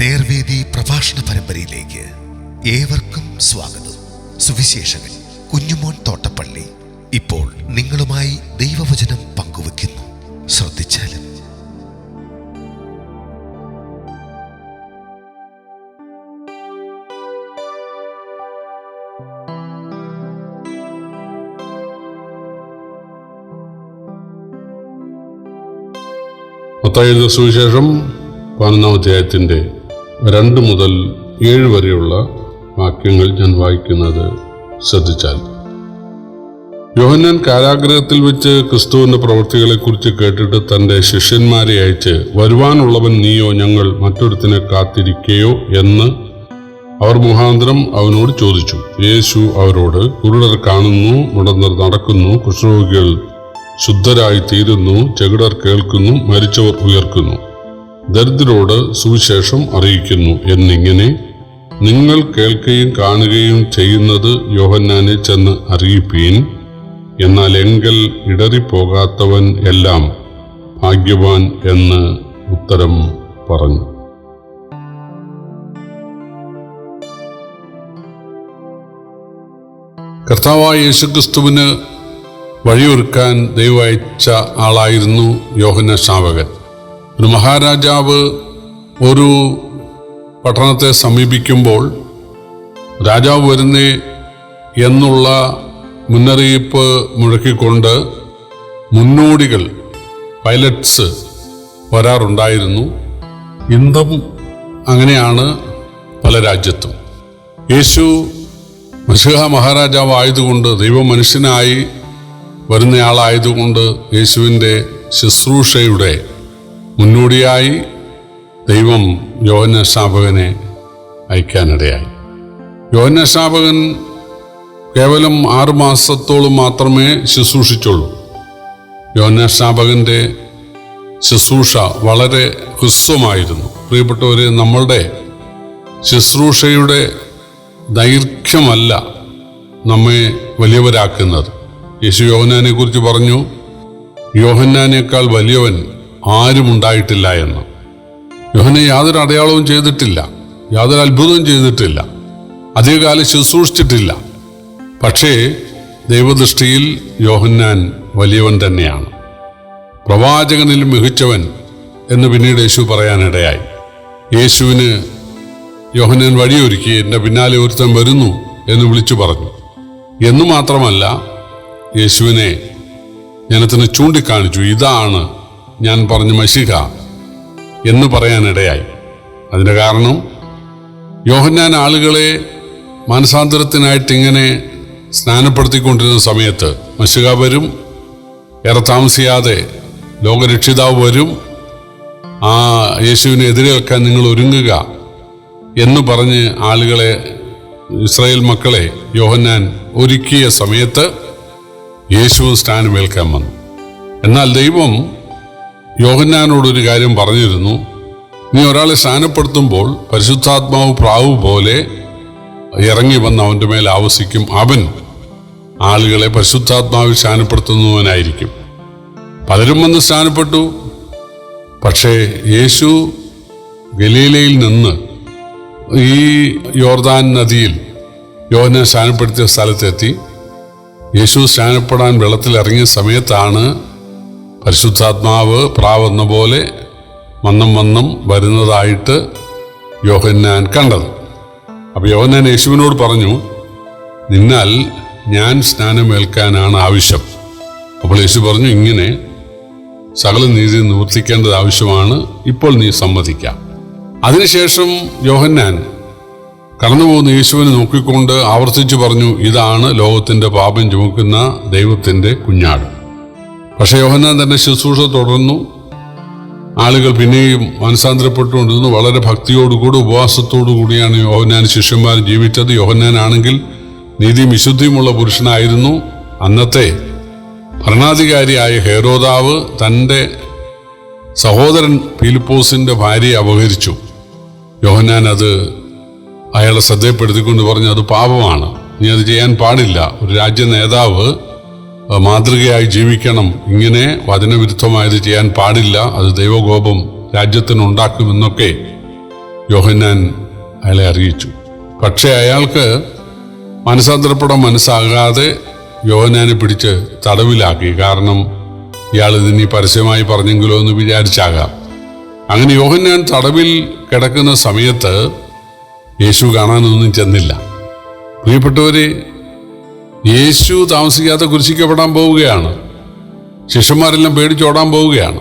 നേർവേദി പ്രഭാഷണ പരമ്പരയിലേക്ക് ഏവർക്കും സ്വാഗതം. സുവിശേഷകൻ കുഞ്ഞുമോൻ തോട്ടപ്പള്ളി ഇപ്പോൾ നിങ്ങളുമായി ദൈവവചനം പങ്കുവെക്കുന്നു ശ്രദ്ധിച്ചാലും. സുവിശേഷം പതിനൊന്നാം അധ്യായത്തിന്റെ രണ്ട് മുതൽ ഏഴ് വരെയുള്ള വാക്യങ്ങൾ ഞാൻ വായിക്കുന്നത് ശ്രദ്ധിച്ചാൽ. യോഹന്നാൻ കാരാഗ്രഹത്തിൽ വെച്ച് ക്രിസ്തുവിന്റെ പ്രവൃത്തികളെക്കുറിച്ച് കേട്ടിട്ട് തന്റെ ശിഷ്യന്മാരെ അയച്ച് വരുവാനുള്ളവൻ നീയോ ഞങ്ങൾ മറ്റൊരുത്തിനെ കാത്തിരിക്കയോ? എന്ന് അവർ മുഖാന്തരം അവനോട് ചോദിച്ചു. യേശു അവരോട് കുരുടർ കാണുന്നു മുടന്തർ നടക്കുന്നു കുഷ്ഠരോഗികൾ ശുദ്ധരായി തീരുന്നു ചെകിടർ കേൾക്കുന്നു മരിച്ചവർ ഉയർക്കുന്നു. ദരിദ്രരോട് സുവിശേഷം അറിയിക്കുന്നു എന്നിങ്ങനെ നിങ്ങൾ കേൾക്കുകയും കാണുകയും ചെയ്യുന്നത് യോഹന്നാനെ ചെന്ന് അറിയിപ്പീൻ. എന്നാൽ എങ്കൽ ഇടറിപ്പോകാത്തവൻ എല്ലാം ഭാഗ്യവാൻ എന്ന് ഉത്തരം പറഞ്ഞു. കർത്താവായ യേശുക്രിസ്തുവിന് വഴിയൊരുക്കാൻ ദൈവം അയച്ച ആളായിരുന്നു യോഹന ശാവകൻ ഒരു മഹാരാജാവ് ഒരു പട്ടണത്തെ സമീപിക്കുമ്പോൾ രാജാവ് വരുന്നേ എന്നുള്ള മുന്നറിയിപ്പ് മുഴക്കിക്കൊണ്ട് മുന്നോടികൾ പൈലറ്റ്സ് വരാറുണ്ടായിരുന്നു. ഇന്നും അങ്ങനെയാണ് പല രാജ്യത്തും. യേശു മഷിഹ മഹാരാജാവ് ആയതുകൊണ്ട് മനുഷ്യനായി വരുന്നയാളായതുകൊണ്ട് യേശുവിന്റെ ശുശ്രൂഷയുടെ മുന്നോടിയായി ദൈവം യോഹന സ്ഥാപകനെ അയക്കാനിടയായി. യോഹന സ്ഥാപകൻ കേവലം ആറുമാസത്തോളം മാത്രമേ ശുശ്രൂഷിച്ചുള്ളൂ. യോഹന സ്ഥാപകന്റെ ശുശ്രൂഷ വളരെ ഹ്രസ്വമായിരുന്നു. പ്രിയപ്പെട്ടവർ നമ്മളുടെ ശുശ്രൂഷയുടെ ദൈർഘ്യമല്ല നമ്മെ വലിയവരാക്കുന്നത്. യേശു യോഹന്നാനെ കുറിച്ച് പറഞ്ഞു യോഹന്നാനേക്കാൾ വലിയവൻ ആരും ഉണ്ടായിട്ടില്ല എന്ന്. യോഹനെ യാതൊരു അടയാളവും ചെയ്തിട്ടില്ല. യാതൊരു അത്ഭുതവും ചെയ്തിട്ടില്ല. അധികകാലം ശുശ്രൂഷിച്ചിട്ടില്ല. പക്ഷേ ദൈവദൃഷ്ടിയിൽ യോഹന്നാൻ വലിയവൻ തന്നെയാണ്. പ്രവാചകനിൽ മികച്ചവൻ എന്ന് പിന്നീട് യേശു പറയാനിടയായി. യേശുവിന് യോഹന്നാൻ വഴിയൊരുക്കി എന്റെ പിന്നാലെ ഒരുത്തൻ വരുന്നു എന്ന് വിളിച്ചു പറഞ്ഞു. എന്നു മാത്രമല്ല യേശുവിനെ ജനത്തിന് ചൂണ്ടിക്കാണിച്ചു. ഇതാണ് ഞാൻ പറഞ്ഞു മഷിക എന്ന് പറയാനിടയായി. അതിന് കാരണം യോഹന്നാൻ ആളുകളെ മാനസാന്തരത്തിനായിട്ട് ഇങ്ങനെ സ്നാനപ്പെടുത്തിക്കൊണ്ടിരുന്ന സമയത്ത് മഷിക വരും ഏറെ താമസിയാതെ ലോകരക്ഷിതാവ് വരും ആ യേശുവിനെ എതിരേൽക്കാൻ നിങ്ങൾ ഒരുങ്ങുക എന്ന് പറഞ്ഞ് ആളുകളെ ഇസ്രായേൽ മക്കളെ യോഹന്നാൻ ഒരുക്കിയ സമയത്ത് യേശുവും സ്നാനമേൽക്കാൻ വന്നു. എന്നാൽ ദൈവം യോഹന്നാനോടൊരു കാര്യം പറഞ്ഞിരുന്നു. നീ ഒരാളെ സ്ഥാനപ്പെടുത്തുമ്പോൾ പരിശുദ്ധാത്മാവ് പ്രാവ് പോലെ ഇറങ്ങി വന്ന് അവന്റെ മേൽ ആവസിക്കും അവൻ. ആളുകളെ പരിശുദ്ധാത്മാവിൽ സ്ഥാനപ്പെടുത്തുന്നവനായിരിക്കും പലരും വന്ന് സ്ഥാനപ്പെട്ടു പക്ഷേ യേശു ഗലീലയിൽ നിന്ന് ഈ യോർദാൻ നദിയിൽ യോഹനെ സ്നാനപ്പെടുത്തിയ സ്ഥലത്തെത്തി. യേശു സ്നാനപ്പെടാൻ വെള്ളത്തിൽ ഇറങ്ങിയ സമയത്താണ് പരിശുദ്ധാത്മാവ് പ്രാവെന്ന പോലെ വന്നം വന്നം വരുന്നതായിട്ട് യോഹന്നാൻ കണ്ടത്. അപ്പോൾ യോഹന്നാൻ യേശുവിനോട് പറഞ്ഞു നിന്നാൽ ഞാൻ സ്നാനമേൽക്കാനാണ് ആവശ്യം. അപ്പോൾ യേശു പറഞ്ഞു ഇങ്ങനെ സകല നീതി നിവർത്തിക്കേണ്ടത് ആവശ്യമാണ്. ഇപ്പോൾ നീ സമ്മതിക്കാം. അതിനുശേഷം യോഹന്നാൻ കടന്നുപോകുന്ന യേശുവിനെ നോക്കിക്കൊണ്ട് ആവർത്തിച്ചു പറഞ്ഞു ഇതാണ് ലോകത്തിന്റെ പാപം ചുമക്കുന്ന ദൈവത്തിന്റെ കുഞ്ഞാട്. പക്ഷെ യോഹന്നാൻ തന്റെ ശുശ്രൂഷ തുടർന്നു. ആളുകൾ പിന്നെയും മനസാന്തരപ്പെട്ടുകൊണ്ടിരുന്നു. വളരെ ഭക്തിയോടുകൂടി ഉപവാസത്തോടു കൂടിയാണ് യോഹന്നാൻ ശിഷ്യന്മാർ ജീവിച്ചത്. യോഹന്നാനാണെങ്കിൽ നീതിയും വിശുദ്ധിയുമുള്ള പുരുഷനായിരുന്നു. അന്നത്തെ ഭരണാധികാരിയായ ഹേരോദാവ് തന്റെ സഹോദരൻ ഫിലിപ്പോസിന്റെ ഭാര്യയെ അപഹരിച്ചു. യോഹന്നാൻ അത് അയാളെ ശ്രദ്ധയപ്പെടുത്തിക്കൊണ്ട് പറഞ്ഞു അത് പാപമാണ്. നീ അത് ചെയ്യാൻ പാടില്ല. ഒരു രാജ്യ നേതാവ് മാതൃകയായി ജീവിക്കണം. ഇങ്ങനെ വചനവിരുദ്ധമായത് ചെയ്യാൻ പാടില്ല. അത് ദൈവകോപം രാജ്യത്തിനുണ്ടാക്കുമെന്നൊക്കെ യോഹന്നാൻ അയാളെ അറിയിച്ചു. പക്ഷേ അയാൾക്ക് മനസ്സാന്തരപ്പെടാൻ മനസ്സാകാതെ യോഹന്നാനെ പിടിച്ച് തടവിലാക്കി. കാരണം ഇയാൾ ഇതിനി പരസ്യമായി പറഞ്ഞെങ്കിലോ എന്ന് വിചാരിച്ചാകാം. അങ്ങനെ യോഹന്നാൻ തടവിൽ കിടക്കുന്ന സമയത്ത് യേശു കാണാനൊന്നും ചെന്നില്ല. പ്രിയപ്പെട്ടവരെ യേശു താമസിക്കാതെ കുരിശിക്കപ്പെടാൻ പോവുകയാണ്. ശിഷ്യന്മാരെല്ലാം പേടിച്ചോടാൻ പോവുകയാണ്.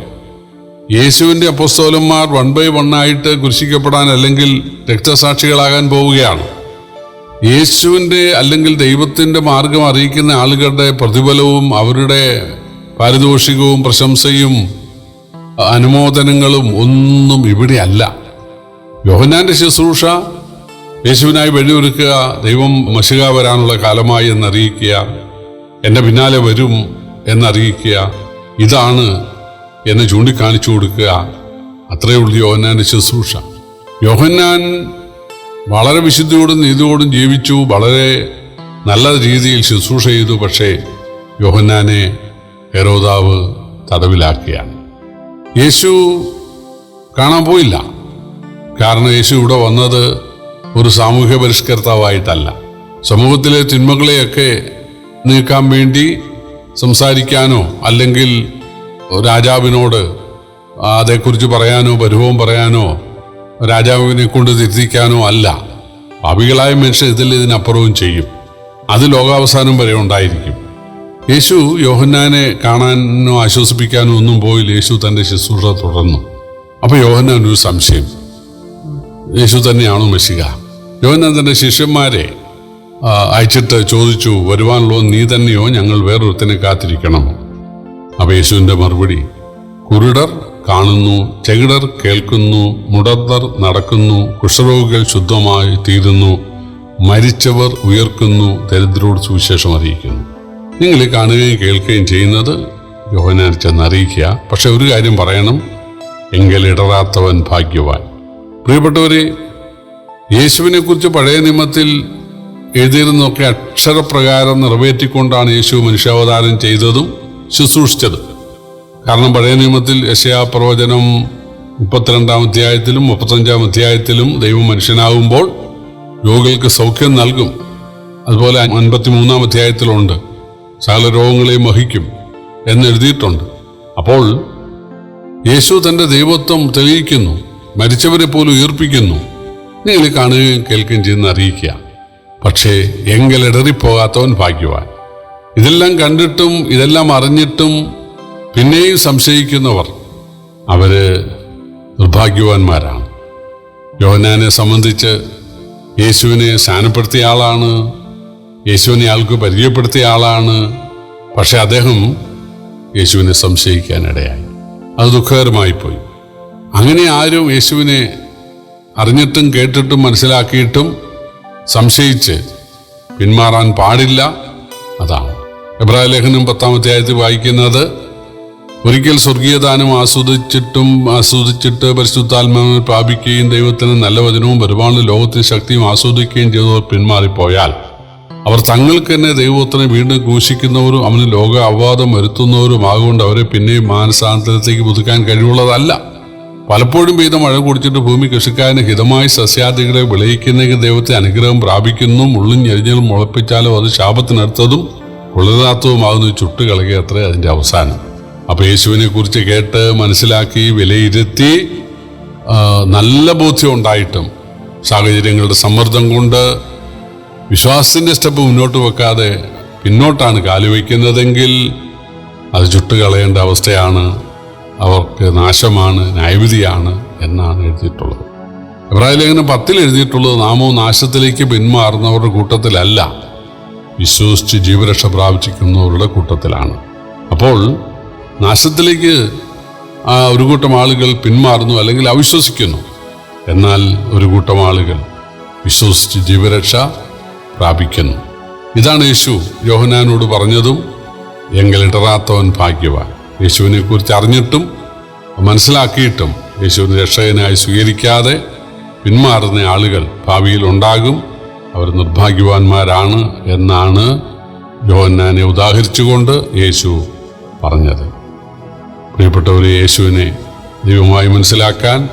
യേശുവിന്റെ അപ്പസ്തോലന്മാർ വൺ ബൈ ആയിട്ട് കുരിശിക്കപ്പെടാൻ അല്ലെങ്കിൽ രക്തസാക്ഷികളാകാൻ പോവുകയാണ്. യേശുവിന്റെ അല്ലെങ്കിൽ ദൈവത്തിന്റെ മാർഗം അറിയിക്കുന്ന ആളുകളുടെ പ്രതിഫലവും അവരുടെ പാരിതോഷികവും പ്രശംസയും അനുമോദനങ്ങളും ഒന്നും ഇവിടെയല്ല യോഹന്നാന്റെ ശുശ്രൂഷ യേശുവിനായി വഴിയൊരുക്കുക ദൈവം മഷിക വരാനുള്ള കാലമായി എന്നറിയിക്കുക എന്റെ പിന്നാലെ വരും എന്നറിയിക്കുക ഇതാണ് എന്നെ ചൂണ്ടിക്കാണിച്ചു കൊടുക്കുക. അത്രയേ ഉള്ളൂ യോഹന്നാന്റെ ശുശ്രൂഷ. യോഹന്നാൻ വളരെ വിശുദ്ധിയോടും നീതിയോടും ജീവിച്ചു വളരെ നല്ല രീതിയിൽ ശുശ്രൂഷ ചെയ്തു പക്ഷേ യോഹന്നാനെ ഹെരോദാവ് തടവിലാക്കിയാണ് യേശു കാണാൻ പോയില്ല. കാരണം യേശു ഇവിടെ വന്നത് ഒരു സാമൂഹ്യ പരിഷ്കർത്താവായിട്ടല്ല. സമൂഹത്തിലെ തിന്മകളെയൊക്കെ നീക്കാൻ വേണ്ടി സംസാരിക്കാനോ അല്ലെങ്കിൽ രാജാവിനോട് അതേക്കുറിച്ച് പറയാനോ പരിഭവം പറയാനോ രാജാവിനെ കൊണ്ട് തിരുത്തിക്കാനോ അല്ല. പാപികളായ മനുഷ്യർ ഇതിൽ ഇതിനപ്പുറവും ചെയ്യും. അത് ലോകാവസാനം വരെ ഉണ്ടായിരിക്കും. യേശു യോഹന്നാനെ കാണാനോ ആശ്വസിപ്പിക്കാനോ ഒന്നും പോയില്ല. യേശു തന്റെ ശുശ്രൂഷ തുടർന്നു. അപ്പോൾ യോഹന്നാൻ ഒരു സംശയം. യേശു തന്നെയാണോ മെസ്സിക? യോഹന്നാൻ തന്റെ ശിഷ്യന്മാരെ അയച്ചിട്ട് ചോദിച്ചു വരുവാനുള്ളോ നീ തന്നെയോ? ഞങ്ങൾ വേറൊരുത്തിനെ കാത്തിരിക്കണം. അപ്പോൾ യേശുവിന്റെ മറുപടി കുരുടർ കാണുന്നു ചെകിടർ കേൾക്കുന്നു മുടന്തർ നടക്കുന്നു കുഷ്ഠരോഗികൾ ശുദ്ധമായി തീരുന്നു മരിച്ചവർ ഉയർക്കുന്നു ദരിദ്രോട് സുവിശേഷം അറിയിക്കുന്നു. നിങ്ങൾ കാണുകയും കേൾക്കുകയും ചെയ്യുന്നത് യോഹനാൻ ചെന്നറിയിക്കുക പക്ഷെ ഒരു കാര്യം പറയണം എങ്കിൽ ഇടറാത്തവൻ ഭാഗ്യവാൻ. പ്രിയപ്പെട്ടവരെ യേശുവിനെ കുറിച്ച് പഴയ നിയമത്തിൽ എഴുതിയിരുന്നൊക്കെ അക്ഷരപ്രകാരം നിറവേറ്റിക്കൊണ്ടാണ് യേശു മനുഷ്യാവതാരം ചെയ്തതും ശുശ്രൂഷിച്ചത്. കാരണം പഴയ നിയമത്തിൽ യശയാ പ്രവചനം മുപ്പത്തിരണ്ടാം അധ്യായത്തിലും മുപ്പത്തഞ്ചാം അധ്യായത്തിലും ദൈവം മനുഷ്യനാകുമ്പോൾ രോഗികൾക്ക് സൗഖ്യം നൽകും. അതുപോലെ അൻപത്തി മൂന്നാം അധ്യായത്തിലുണ്ട്. സകല രോഗങ്ങളെയും വഹിക്കും എന്നെഴുതിയിട്ടുണ്ട്. അപ്പോൾ യേശു തന്റെ ദൈവത്വം തെളിയിക്കുന്നു മരിച്ചവരെ പോലും ഉയർപ്പിക്കുന്നു നിങ്ങൾ കാണുകയും കേൾക്കുകയും ചെയ്യുന്ന അറിയിക്കുക. പക്ഷേ എങ്കിൽ ഇടറിപ്പോകാത്തവൻ ഭാഗ്യവാൻ. ഇതെല്ലാം കണ്ടിട്ടും ഇതെല്ലാം അറിഞ്ഞിട്ടും പിന്നെയും സംശയിക്കുന്നവർ അവർ നിർഭാഗ്യവാന്മാരാണ്. യോഹനാനെ സംബന്ധിച്ച് യേശുവിനെ സ്ഥാനപ്പെടുത്തിയ ആളാണ് യേശുവിനെ ആൾക്ക് പരിചയപ്പെടുത്തിയ ആളാണ്. പക്ഷെ അദ്ദേഹം യേശുവിനെ സംശയിക്കാനിടയായി. അത് ദുഃഖകരമായി പോയി. അങ്ങനെ ആരും യേശുവിനെ അറിഞ്ഞിട്ടും കേട്ടിട്ടും മനസ്സിലാക്കിയിട്ടും സംശയിച്ച് പിന്മാറാൻ പാടില്ല. അതാണ്. എബ്രാഹിം ലേഖനം പത്താം അധ്യായത്തിൽ വായിക്കുന്നത് ഒരിക്കൽ സ്വർഗീയദാനം ആസ്വദിച്ചിട്ടും ആസ്വദിച്ചിട്ട് പരിശുദ്ധാത്മാവിനെ പ്രാപിക്കുകയും ദൈവത്തിന് നല്ല വചനവും ഒരുപാട് ലോകത്തിന് ശക്തിയും ആസ്വദിക്കുകയും ചെയ്തവർ പിന്മാറിപ്പോയാൽ അവർ തങ്ങൾക്ക് തന്നെ ദൈവത്തിനെ വീണ്ടും ക്രൂശിക്കുന്നവരും അവന് ലോക അപവാദം വരുത്തുന്നവരും ആകൊണ്ട് അവരെ പിന്നെയും മാനസാന്തരത്തേക്ക് പുതുക്കാൻ കഴിവുള്ളതല്ല. പലപ്പോഴും പെയ്ത മഴ കുടിച്ചിട്ട് ഭൂമി കൃഷിക്കാരന് ഹിതമായി സസ്യാദികളെ വിളയിക്കുന്നെങ്കിൽ ദൈവത്തെ അനുഗ്രഹം പ്രാപിക്കുന്നു. മുള്ളും ഞെരിഞ്ഞലും മുളപ്പിച്ചാലും അത് ശാപത്തിനടുത്തതും ഉള്ളതാത്തതുമാകുന്നു ചുട്ട് കളയുക അത്രേ അതിന്റെ അവസാനം. അപ്പോൾ യേശുവിനെ കുറിച്ച് കേട്ട് മനസ്സിലാക്കി വിലയിരുത്തി നല്ല ബോധ്യം ഉണ്ടായിട്ടും സാഹചര്യങ്ങളുടെ സമ്മർദ്ദം കൊണ്ട് വിശ്വാസത്തിന്റെ സ്റ്റെപ്പ് മുന്നോട്ട് വെക്കാതെ പിന്നോട്ടാണ് കാലുവയ്ക്കുന്നതെങ്കിൽ അത് ചുട്ടുകളയേണ്ട അവസ്ഥയാണ്. അവർക്ക് നാശമാണ് ന്യായവിധിയാണ് എന്നാണ് എഴുതിയിട്ടുള്ളത്. ഇബ്രാഹിം ലേഖനം പത്തിൽ എഴുതിയിട്ടുള്ളത് നാമോ നാശത്തിലേക്ക് പിന്മാറുന്നവരുടെ കൂട്ടത്തിലല്ല വിശ്വസിച്ച് ജീവരക്ഷ പ്രാപിച്ചിരിക്കുന്നവരുടെ കൂട്ടത്തിലാണ്. അപ്പോൾ നാശത്തിലേക്ക് ആ ഒരു കൂട്ടം ആളുകൾ പിന്മാറുന്നു അല്ലെങ്കിൽ അവിശ്വസിക്കുന്നു. എന്നാൽ ഒരു കൂട്ടം ആളുകൾ വിശ്വസിച്ച് ജീവരക്ഷ പ്രാപിക്കുന്നു. ഇതാണ് യേശു യോഹനാനോട് പറഞ്ഞതും എങ്കിൽ ഇടറാത്തവൻ ഭാഗ്യവാൻ. യേശുവിനെ കുറിച്ച് അറിഞ്ഞിട്ടും മനസ്സിലാക്കിയിട്ടും യേശുവിനെ രക്ഷകനായി സ്വീകരിക്കാതെ പിന്മാറുന്ന ആളുകൾ ഭാവിയിൽ ഉണ്ടാകും. അവർ നിർഭാഗ്യവാന്മാരാണ് എന്നാണ് യോഹന്നാനെ ഉദാഹരിച്ചുകൊണ്ട് യേശു പറഞ്ഞത്. പ്രിയപ്പെട്ടവരെ യേശുവിനെ ദൈവമായി മനസ്സിലാക്കാൻ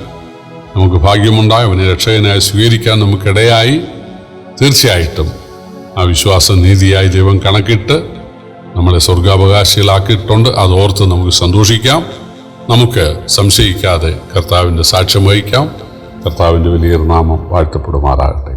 നമുക്ക് ഭാഗ്യമുണ്ടായി. അവനെ രക്ഷകനായി സ്വീകരിക്കാൻ നമുക്കിടയായി. തീർച്ചയായിട്ടും ആ വിശ്വാസ നീതിയായി ദൈവം കണക്കിട്ട് നമ്മളെ സ്വർഗാവകാശികളാക്കിയിട്ടുണ്ട്. അത് ഓർത്ത് നമുക്ക് സന്തോഷിക്കാം. നമുക്ക് സംശയിക്കാതെ കർത്താവിന്റെ സാക്ഷ്യം വഹിക്കാം. കർത്താവിന്റെ വലിയ നാമം വാഴ്ത്തപ്പെടുമാറാകട്ടെ.